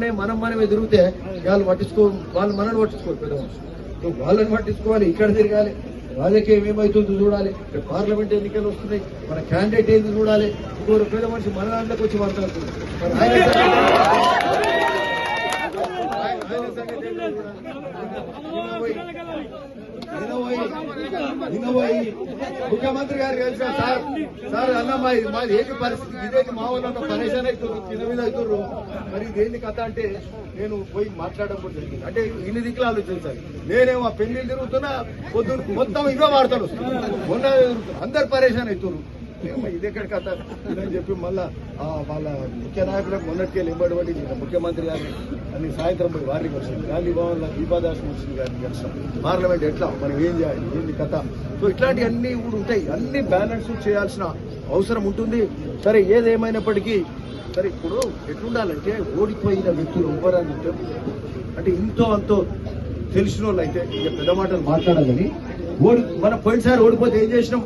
ఇక్కడనే మనం మనమే తిరిగితే వాళ్ళు పట్టించుకో వాళ్ళు మనల్ని పట్టించుకోరు పెద్ద మనుషులు వాళ్ళని పట్టించుకోవాలి ఇక్కడ తిరగాలి. రాజకీయం ఏమవుతుందో చూడాలి. రేపు పార్లమెంట్ ఎన్నికలు వస్తున్నాయి. మన క్యాండిడేట్ ఏంది చూడాలి. ఇంకోరు పేద మనిషి మన దాంట్లోకి వచ్చి మాట్లాడుతుంది ముఖ్యమంత్రి గారు కలిసిన సార్ సార్ అన్న మా మాది ఏంటి పరిస్థితి. ఇదేంటి మా వాళ్ళంతా పరేషాన్ అవుతారు కింద మీద మరి ఇదేంటి కథ అంటే నేను పోయి మాట్లాడడం కూడా జరిగింది. అంటే ఇన్ని దిక్కులు ఆలోచించాలి. నేనేమో ఆ పెళ్ళి తిరుగుతున్నా పొద్దున్న మొత్తం ఇవే వాడతాడు మొన్న అందరు పరేషాన్ అవుతున్నారు. ఇది ఎక్కడ కథ? అని చెప్పి మళ్ళా వాళ్ళ ముఖ్య నాయకులకు మొన్నటికెళ్ళి ఎంబడి ముఖ్యమంత్రి గారిని అన్ని సాయంత్రం పోయి వారికి వచ్చింది. గాంధీ భవన్లో దీపాదాస్ మున్సిపల్ గారిని కలిసాం. పార్లమెంట్ ఎట్లా? మనం ఏం చేయాలి? ఏంది కథ? సో ఇట్లాంటివన్నీ కూడా ఉంటాయి. అన్ని బ్యాలెన్స్ చేయాల్సిన అవసరం ఉంటుంది. సరే ఏదేమైనప్పటికీ సరే ఇప్పుడు ఎట్లుండాలంటే ఓడిపోయిన వ్యక్తులు ఎవ్వరని ఉంటే అంటే ఇంతో అంతో తెలిసిన వాళ్ళు అయితే ఇక పెద్ద మాటలు మాట్లాడాలని ఓడి మన పోయినసారి ఓడిపోతే ఏం చేసినాం?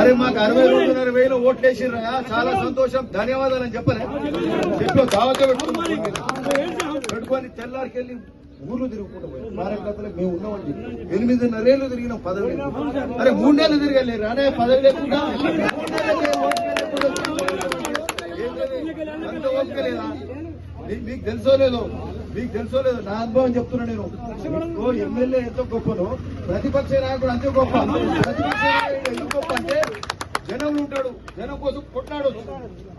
అరే మాకు అరవై రెండున్నర వేలు ఓట్లు చాలా సంతోషం ధన్యవాదాలు అని చెప్పలే. చెప్పి దావతో పెట్టుకుని పెట్టుకొని తెల్లారికెళ్ళి ఊర్లు తిరుగుకుంటూ పోయాం. కార్యకర్తలకు మేము ఉన్నామండి ఎనిమిదిన్నరేళ్ళు తిరిగినాం పదవి అరే మూడేళ్ళు తిరగలేరు రానే పదవి లేకుండా. అంత ఓపిక లేదా? మీకు తెలుసో లేదో? మీకు తెలుసో లేదో? నా అనుభవం చెప్తున్నా నేను. ఓ ఎమ్మెల్యే ఎంతో గొప్పను ప్రతిపక్ష నాయకుడు అంతే గొప్ప. ప్రతిపక్ష నాయకుడు ఎందుకు గొప్ప అంటే జనం ఉంటాడు. జనం కోసం కొట్లాడు.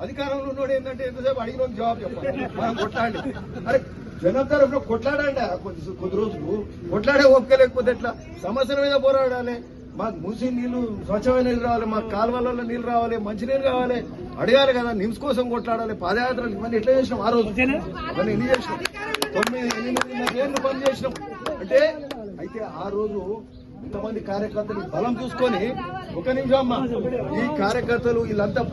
అధికారంలో ఉన్నాడు ఏంటంటే ఎంతసేపు అడిగిన జవాబు చెప్పాలి. మనం కొట్లాడి. అరే జనం తరఫున కొట్లాడండి. కొద్ది కొద్ది రోజులు కొట్లాడే ఓపిక లేకపోతే ఎట్లా? సమస్యల మీద పోరాడాలి. మాకు మూసి నీళ్ళు స్వచ్ఛమైన నీళ్ళు రావాలి మాకు కాలువలలో నీళ్ళు రావాలి మంచినీళ్ళు కావాలి. అడగాలి కదా నిమ్స్ కోసం కొట్లాడాలి పాదయాత్రలు ఇవన్నీ ఎట్లా చేసినాం ఆ రోజు? అవన్నీ ఎన్ని చేసినాం? తొమ్మిది ఎనిమిది ఏళ్ళు పని చేసినాం. అంటే అయితే ఆ రోజు ఇంతమంది కార్యకర్తలు బలం చూసుకొని ఒక నిమిషం అమ్మా ఈ కార్యకర్తలు వీళ్ళంతా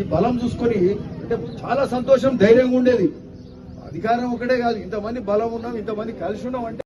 ఈ బలం చూసుకొని అంటే చాలా సంతోషం ధైర్యంగా ఉండేది. అధికారం ఒకటే కాదు ఇంతమంది బలం ఉన్నాం ఇంతమంది కలిసి ఉన్నాం అంటే